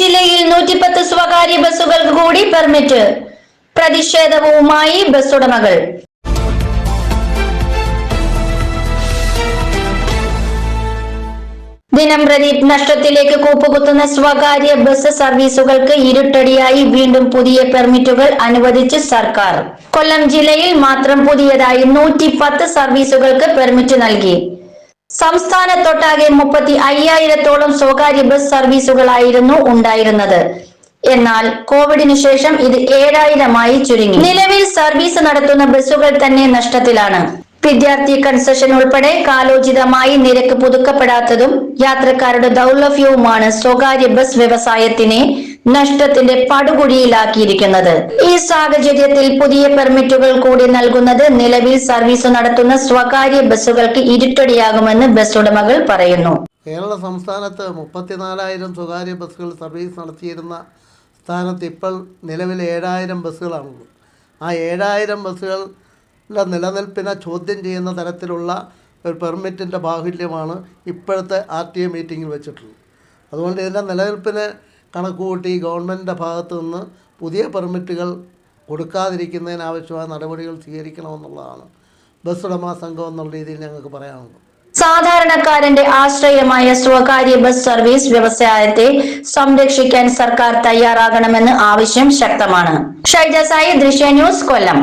ജില്ലയിൽ നൂറ്റിപ്പത്ത് സ്വകാര്യ ബസ്സുകൾക്ക് കൂടി പെർമിറ്റ്. പ്രതിഷേധവുമായി ബസ് ഉടമകൾ ദിനം പ്രതി നഷ്ടത്തിലേക്ക് കൂപ്പുകുത്തുന്ന സ്വകാര്യ ബസ് സർവീസുകൾക്ക് ഇരുട്ടടിയായി വീണ്ടും പുതിയ പെർമിറ്റുകൾ അനുവദിച്ച് സർക്കാർ. കൊല്ലം ജില്ലയിൽ മാത്രം പുതിയതായി നൂറ്റി സർവീസുകൾക്ക് പെർമിറ്റ് നൽകി. സംസ്ഥാനത്തൊട്ടാകെ മുപ്പത്തി അയ്യായിരത്തോളം സ്വകാര്യ ബസ് സർവീസുകളായിരുന്നു ഉണ്ടായിരുന്നത്. എന്നാൽ കോവിഡിനു ശേഷം ഇത് ഏഴായിരമായി ചുരുങ്ങി. നിലവിൽ സർവീസ് നടത്തുന്ന ബസ്സുകൾ തന്നെ നഷ്ടത്തിലാണ്. വിദ്യാർത്ഥി കൺസെഷൻ ഉൾപ്പെടെ കാലോചിതമായി നിരക്ക് പുതുക്കപ്പെടാത്തതും യാത്രക്കാരുടെ ദൗർലഭ്യവുമാണ് സ്വകാര്യ ബസ് വ്യവസായത്തിനെ നഷ്ടത്തിന്റെ പടുകുഴിയിലാക്കിയിരിക്കുന്നത്. ഈ സാഹചര്യത്തിൽ പുതിയ പെർമിറ്റുകൾ കൂടി നൽകുന്നത് നിലവിൽ സർവീസ് നടത്തുന്ന സ്വകാര്യ ബസ്സുകൾക്ക് ഇരുട്ടടിയാകുമെന്ന് ബസ് ഉടമകൾ പറയുന്നു. കേരള സംസ്ഥാനത്ത് മുപ്പത്തിനാലായിരം സ്വകാര്യ ബസ്സുകൾ സർവീസ് നടത്തിയിരുന്ന സ്ഥാനത്ത് ഇപ്പോൾ നിലവിൽ ഏഴായിരം ബസ്സുകളാണുള്ളത്. ആ ഏഴായിരം ബസ്സുകളുടെ നിലനിൽപ്പിനെ ചോദ്യം ചെയ്യുന്ന തരത്തിലുള്ള ഒരു പെർമിറ്റിന്റെ ബാഹുല്യമാണ് ഇപ്പോഴത്തെ ആർ ടി എ മീറ്റിങ്ങിൽ വെച്ചിട്ടുള്ളത്. അതുകൊണ്ട് ഇതിന്റെ നിലനിൽപ്പിന് കണക്കുകൂട്ടി ഗവൺമെന്റിന്റെ ഭാഗത്തു നിന്ന് പുതിയ പെർമിറ്റുകൾ കൊടുക്കാതിരിക്കുന്നതിനാവശ്യമായ നടപടികൾ സ്വീകരിക്കണമെന്നുള്ളതാണ് ബസ് ഉടമ സംഘം എന്നുള്ള രീതിയിൽ ഞങ്ങൾക്ക് പറയാനുള്ളത്. സാധാരണക്കാരന്റെ ആശ്രയമായ സ്വകാര്യ ബസ് സർവീസ് വ്യവസായത്തെ സംരക്ഷിക്കാൻ സർക്കാർ തയ്യാറാകണമെന്ന് ആവശ്യം ശക്തമാണ്. ഷൈജ സായി ദൃശ്യ ന്യൂസ് കൊല്ലം.